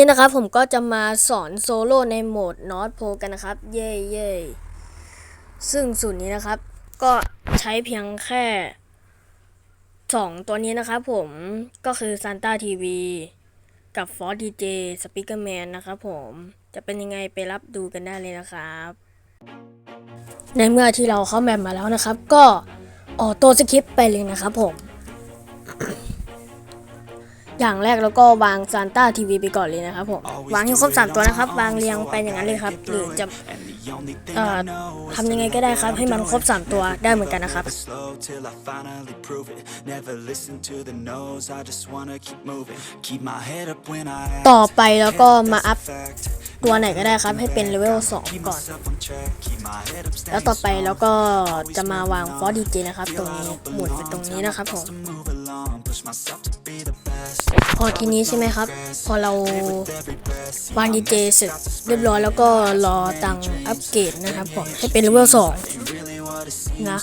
นี้นะครับผมก็จะมาสอนโซโล่ในโหมดนอตโพกันนะครับ เย่เย่ซึ่งสูตรนี้นะครับ ก็ใช้เพียงแค่สองตัวนี้นะครับผมก็คือ Santa TV กับ f o r DJ Speakerman นะครับผมจะเป็นยังไงไปรับดูกันได้เลยนะครับ ในเมื่อที่เราเข้าแมปมาแล้วนะครับ ก็ออโต้สคริปไปเลยนะครับผม อย่างแรกแล้วก็วางซานต้าทีวีไปก่อนเลยนะครับผมวางให้ครบสามตัวนะครับ วางเรียงไปอย่างนั้นเลยครับ หรือจะเอ่อทำยังไงก็ได้ครับ ให้มันครบสามตัวได้เหมือนกันนะครับ slow till I finally prove it. Never listen to the no's, I just wanna keep moving. Keep my head up when I act. ต่อไปแล้วก็มาอัพ Fact. ตัวไหนก็ได้ครับ ให้เป็นเลเวล2 Keep ก่อน myself on track, keep my head up แล้ว steady ต่อไป strong. แล้วก็จะมาวางฟอสดีเจนะครับ ตรงนี้หมุนไปตรงนี้นะครับผม พอทีนี้ใช่ไหมครับ พอเราวางดีเจเสร็จเรียบร้อยแล้วก็รอตังอัปเกรดนะครับผมให้เป็นเลเวล2 Really what it seems, นะ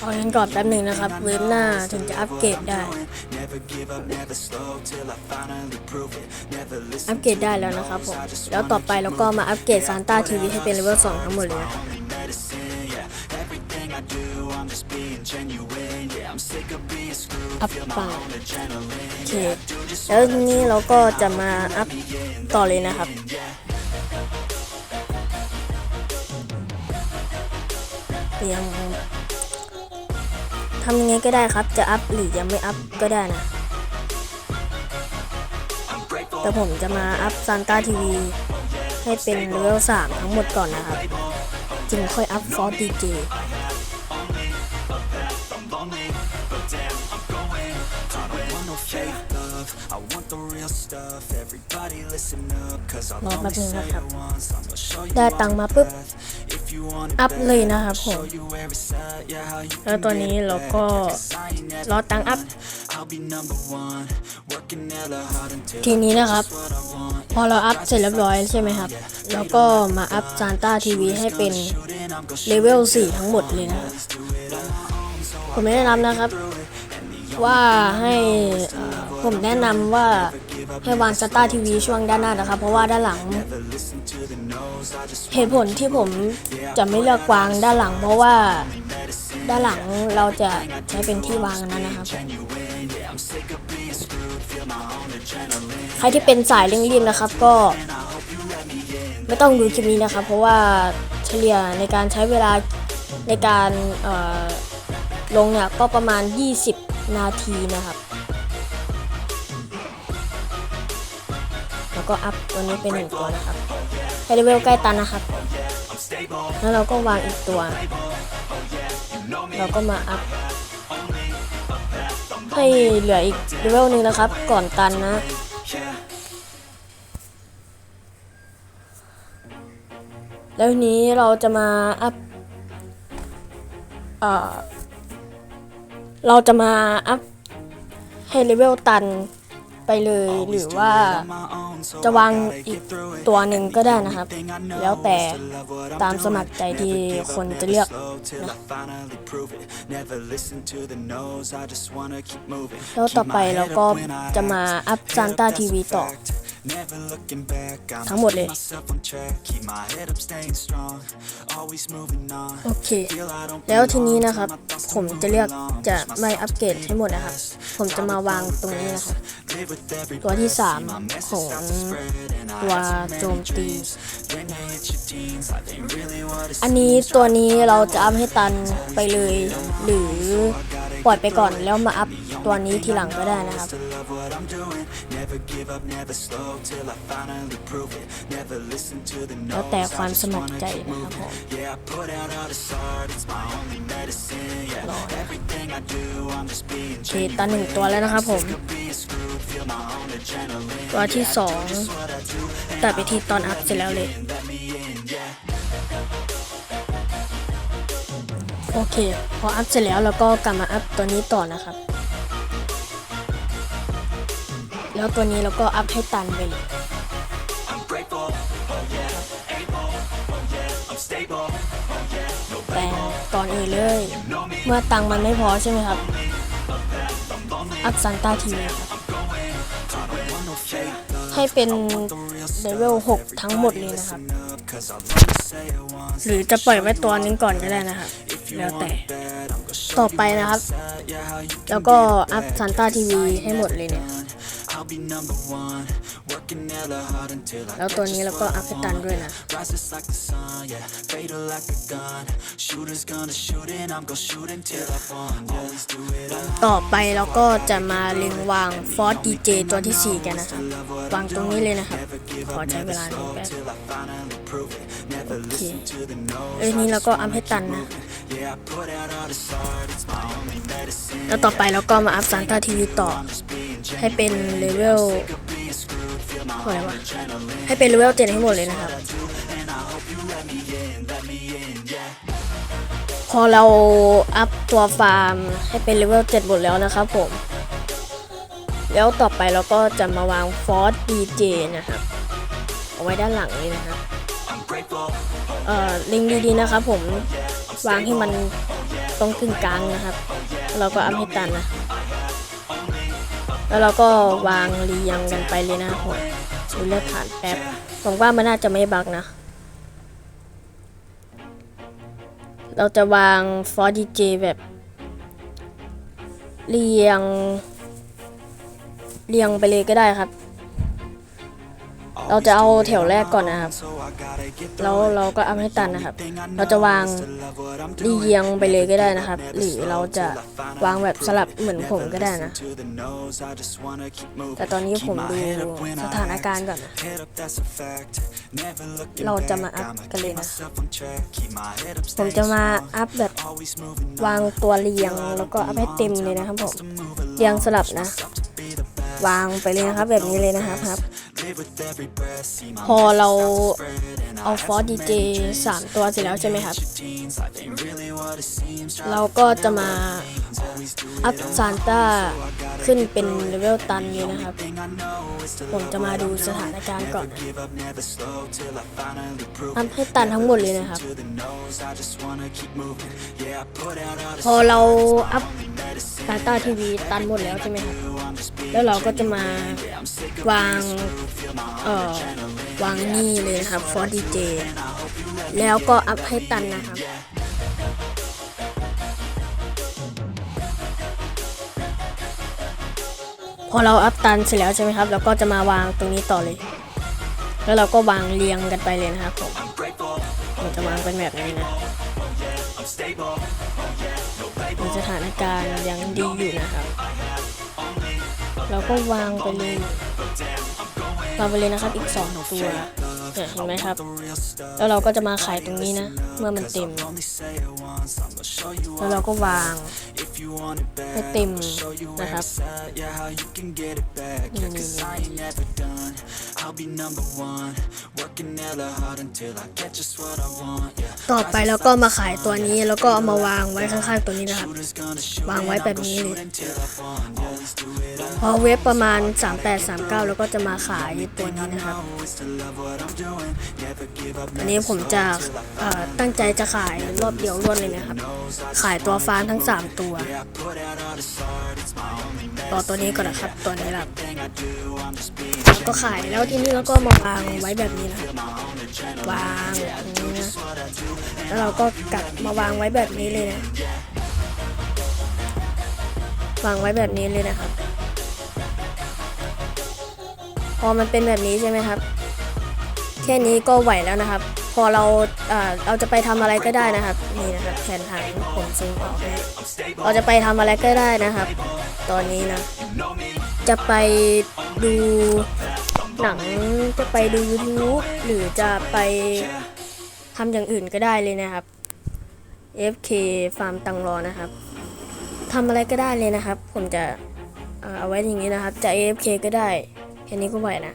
เอางั้นก่อนแป๊บหนึ่งนะครับ เว็บหน้าถึงจะอัปเกรดได้ อัปเกรดได้แล้วนะครับผม แล้วต่อไปเราก็มาอัปเกรดซานต้าทีวีให้เป็นเลเวล2ทั้งหมดเลย อัพไป my own adrenaline. โอเคแล้วทีนี้เราก็จะมาอัพต่อเลยนะครับเตรียมทำยังไงก็ได้ครับ จะอัพหรือยังไม่อัพก็ได้นะ แต่ผมจะมาอัพซานต้าทีวีให้เป็นเลเวล3ทั้งหมดก่อนนะครับ จึงค่อยอัพฟอร์ดีเจ รอแป๊บนึงนะครับ ได้ตังมาปุ๊บ อัพเลยนะครับผม แล้วตัวนี้เราก็รอตังอัพ ทีนี้นะครับ พอเราอัพเสร็จเรียบร้อยใช่ไหมครับ แล้วก็มาอัพซานต้าทีวีให้เป็นเลเวล 4 ทั้งหมดเลยนะครับ ผมไม่แนะนำนะครับว่าให้ผมแนะนำว่า ให้วางสตาร์ทีวีช่วงด้านหน้านะครับ เพราะว่าด้านหลัง เหตุผลที่ผมจะไม่เลือกวางด้านหลัง เพราะว่าด้านหลังเราจะใช้เป็นที่วางนั้นนะครับใครที่เป็นสายเร่งรีบนะครับ ก็ ไม่ต้องดูคลิปนี้นะครับ เพราะว่าเฉลี่ยในการใช้เวลาในการลงเนี่ยก็ประมาณ 20 นาทีนะครับ แล้วก็อัพตัวนี้เป็นหนึ่งตัวนะครับให้เลเวลใกล้ตันนะครับ แล้วเราก็วางอีกตัว เราก็มาอัพให้เหลืออีกเลเวลหนึ่งนะครับ ก่อนตันนะ แล้วนี้เราจะมาอัพเอ่อเราจะมาอัพให้เลเวลตัน ไปเลยหรือว่าจะวางอีกตัวหนึ่งก็ได้นะครับ แล้วแต่ตามสมัครใจที่คนจะเลือก till I finally prove it. Never listen to the no's, I just wanna keep moving. แล้วต่อ Keep ไป my เรา head ก็ up when I จะมาอัพซานต้าทีวีต่อ Never looking back, I'm ทั้งหมดเลย myself on track. Keep my head up, staying strong. Always moving on. โอเค Feel I don't แล้วทีนี้นะครับ belong, tell my thoughts ผม to จะเลือก move along. จะ Push ไม่ myself อัปเกรดให้หมดนะครับ ผมจะมาวางตรงนี้นะครับ Live with every ตัวที่ breath, 3 see my ของ message start to spread, and I ตัว had so many โจมตี dreams. Then they hit your teens, life ain't really what it อันนี้ seems. ตัวนี้เราจะอัพให้ตันไปเลย หรือปล่อยไปก่อนแล้วมาอัพ ตัวนี้ทีหลังก็ได้นะครับ to love what I'm doing. Never give up, never slow till I finally prove it. Never listen to the แล้ว no's. แต่ I ความ just สมัคร wanna ใจ keep นะครับผม moving. Yeah, I put out all this art, it's my only medicine. Yeah, everything I do, I'm just being โอเคตันหนึ่งตัวแล้วนะครับผม being screwed, feel my own adrenaline. ตัวที่สองตัดไปที่ตอนอัพเสร็จแล้วเลย Let me in, yeah. โอเค พออัพเสร็จแล้วเราก็กลับมาอัพตัวนี้ต่อนะครับ แล้วตัวนี้เราก็อัพให้ตันไปเลย I'm grateful, oh yeah, able, oh yeah, I'm stable, oh yeah, no แต่ก่อนอื่นเลย เมื่อตังค์มันไม่พอใช่ไหมครับ I'm lonely, อัพซันต้าทีวีครับให้เป็นเลเวล6ทั้งหมดเลยนะครับ หรือจะปล่อยไว้ตัวนึงก่อนก็ได้นะครับ แล้วแต่ ต่อไปนะครับ แล้วก็อัพซันต้าทีวีให้หมดเลยเนี่ย แล้วตัวนี้เราก็อัพให้ตันด้วยนะ rises like the sun, yeah, fatal like a gun. Shooters gonna shoot and I'm gonna shoot until I fall. Always do it alone. ต่อไปเราก็จะมาเล็งวางฟอร์ดีเจตัวที่ 4 กันนะครับ วางตรงนี้เลยนะครับ ขอใช้เวลาหนึ่งแป๊บ Till I finally prove it. Never listen to the no's. เอ้ยนี่เราก็อัพให้ตันนะ Yeah, I put out all this art, it's my only medicine. แล้วต่อไปเราก็มาอัพซันต้าทีวีต่อ ให้เป็นเลเวลเท่าไรวะให้เป็นเลเวลเจ็ดให้หมดเลยนะครับ พอเราอัพตัวฟาร์มให้เป็นเลเวลเจ็ดหมดแล้วนะครับผม แล้วต่อไปเราก็จะมาวางฟอร์สดีเจนะครับ เอาไว้ด้านหลังนี้นะครับ เอ่อลิงดีๆนะครับผม วางให้มันตรงกึ่งกลางนะครับ เราก็อัพให้ตันนะ แล้วเราก็วางเรียงกันไปเลยนะครับผมดูเลือกผ่านแป๊บหวังว่ามันน่าจะไม่บักนะ เราจะวางฟอร์ดีเจแบบ เรียง เรียงไปเลยก็ได้ครับ เราจะเอาแถวแรกก่อนนะครับ แล้วเราก็อัพให้ตันนะครับ เราจะวางเรียงไปเลยก็ได้นะครับ หรือเราจะวางแบบสลับเหมือนผมก็ได้นะ แต่ตอนนี้ผมดูสถานการณ์ก่อน เราจะมาอัพกันเลยนะ ผมจะมาอัพแบบวางตัวเรียงแล้วก็อัพให้เต็มเลยนะครับผม เรียงสลับนะ วางไปเลยนะครับแบบนี้เลยนะครับ พอเราเอาฟอร์ดีเจสามตัวเสร็จแล้วใช่ไหมครับ เราก็จะมาอัพซานต้าขึ้นเป็นเลเวลตันเลยนะครับ ผมจะมาดูสถานการณ์ก่อนอัพให้ตันทั้งหมดเลยนะครับ พอเราอัพซานต้าทีวีตันหมดแล้วใช่ไหมครับ แล้วเราก็จะมาวางเอ่อวางนี่เลยนะครับฟอร์ดีเจแล้วก็อัพให้ตันนะครับพอเราอัพตันเสร็จแล้วใช่ไหมครับเราก็จะมาวางตรงนี้ต่อเลย แล้วเราก็วางเรียงกันไปเลยนะครับผมผมจะวางเป็นแบบนี้นะมีสถานการณ์ยังดีอยู่นะครับ เราก็วางไปเลยวางไปเลยนะครับ อีกสองตัวเนี่ยเห็นไหมครับ แล้วเราก็จะมาขายตรงนี้นะ เมื่อมันเต็ม แล้วเราก็วางให้เต็มนะครับนี่ I'll be number one, working hella hard until I get just what I want. Yeah. ต่อไปเราก็มาขายตัวนี้แล้วก็เอามาวางไว้ข้างๆตัวนี้นะครับ Shooters gonna shoot วางไว้แบบนี้เลย until I fall. Always do it พอเว็บประมาณ 3839 แล้วก็จะมาขายตัวนี้นะครับ always to love what I'm doing. Never give up. อันนี้ผมจะเอ่อตั้งใจจะขายรอบเดียวรวดเลยนะครับ ขายตัวฟ้านทั้ง 3 ตัว ต่อตัวนี้ก่อนนะครับตัวนี้แหละก็ขายแล้วทีนี้เราก็มาวางไว้แบบนี้นะวางอย่างนี้นะแล้วเราก็กลับมาวางไว้แบบนี้เลยนะวางไว้แบบนี้เลยนะครับพอมันเป็นแบบนี้ใช่ไหมครับ แค่นี้ก็ไหวแล้วนะครับ พอเราเราจะไปทำอะไรก็ได้นะครับ นี่นะครับแผนผังผมซูมออกเราจะไปทำอะไรก็ได้นะครับ ตอนนี้นะ จะไปดูหนังจะไปดู YouTube หรือจะไปทำอย่างอื่นก็ได้เลยนะครับ FK ฟาร์มตังรอนะครับทำอะไรก็ได้เลยนะครับ ผมจะเอ่อเอาไว้อย่างนี้นะครับ จะ AFK ก็ได้ แค่นี้ก็ไหวนะ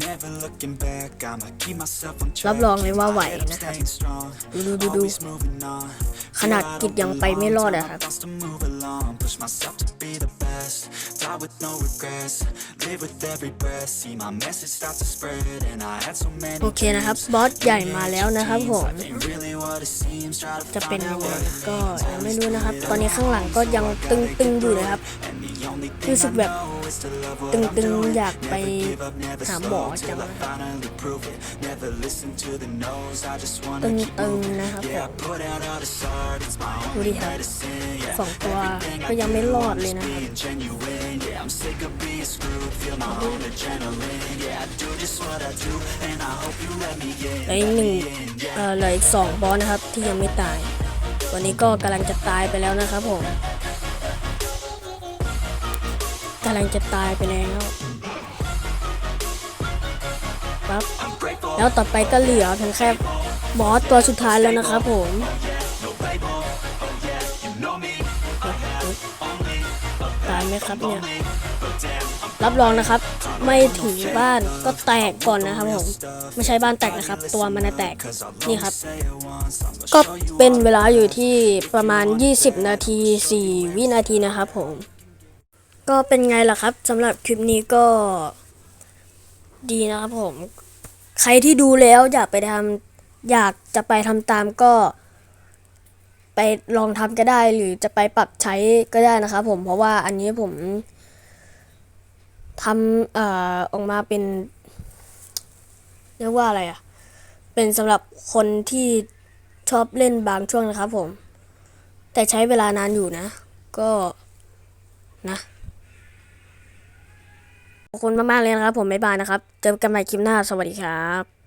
Fact. Never looking back, I'ma keep myself on track. รับรองเลยว่าไหว Keep my head up, นะครับ staying strong. ดูดูดู Always moving on. ขนาดกิจยังไปไม่รอดอะครับ Thoughts to move along, push myself to be the best. Die with no regrets, live with every breath. See my message start to spread, and I had so many โอเคนะครับ บอสใหญ่มาแล้วนะครับผม dreams. Ain't really what it seems. Try to จะเป็น find ยั out งไง what it ก็ means. ยังไม่รู้นะครับ ตอนนี้ข้างหลังก็ยังตึงๆอยู่เลยครับ And the only รู้สึกแบบตึงๆ อยากไปหาหมอจังตึงๆ นะครับดูดิครับสองตัวก็ยังไม่รอดเลยนะเลยหนึ่งเอ่อเลยอีกสองบอสนะครับที่ยังไม่ตาย วันนี้ก็กำลังจะตายไปแล้วนะครับผมำลังจะตายไปแล้วปั๊บแล้วต่อไปก็เหลือเพียงแค่บอสตัวสุดท้ายแล้วนะครับผมตายไหมครับเนี่ยรับรองนะครับ ไม่ถึงบ้านก็แตกก่อนนะครับผมไม่ใช่บ้านแตกนะครับ ตัวมันน่ะแตกนี่ครับ ก็เป็นเวลาอยู่ที่ประมาณ 20 นาที 4 วินาทีนะครับผม ก็เป็นไงล่ะครับสำหรับคลิปนี้ก็ดีนะครับผม ใครที่ดูแล้วอยากไปทำอยากจะไปทำตามก็ ไปลองทำก็ได้หรือจะไปปรับใช้ก็ได้นะครับผมเพราะว่าอันนี้ผมทำเอ่อออกมาเป็นเรียกว่าอะไรอะเป็นสำหรับคนที่ชอบเล่นบางช่วงนะครับผม แต่ใช้เวลานานอยู่นะ ก็นะ คุณมากๆเลยนะครับ ผมบ๊ายบายนะครับ เจอกันใหม่คลิปหน้า สวัสดีครับ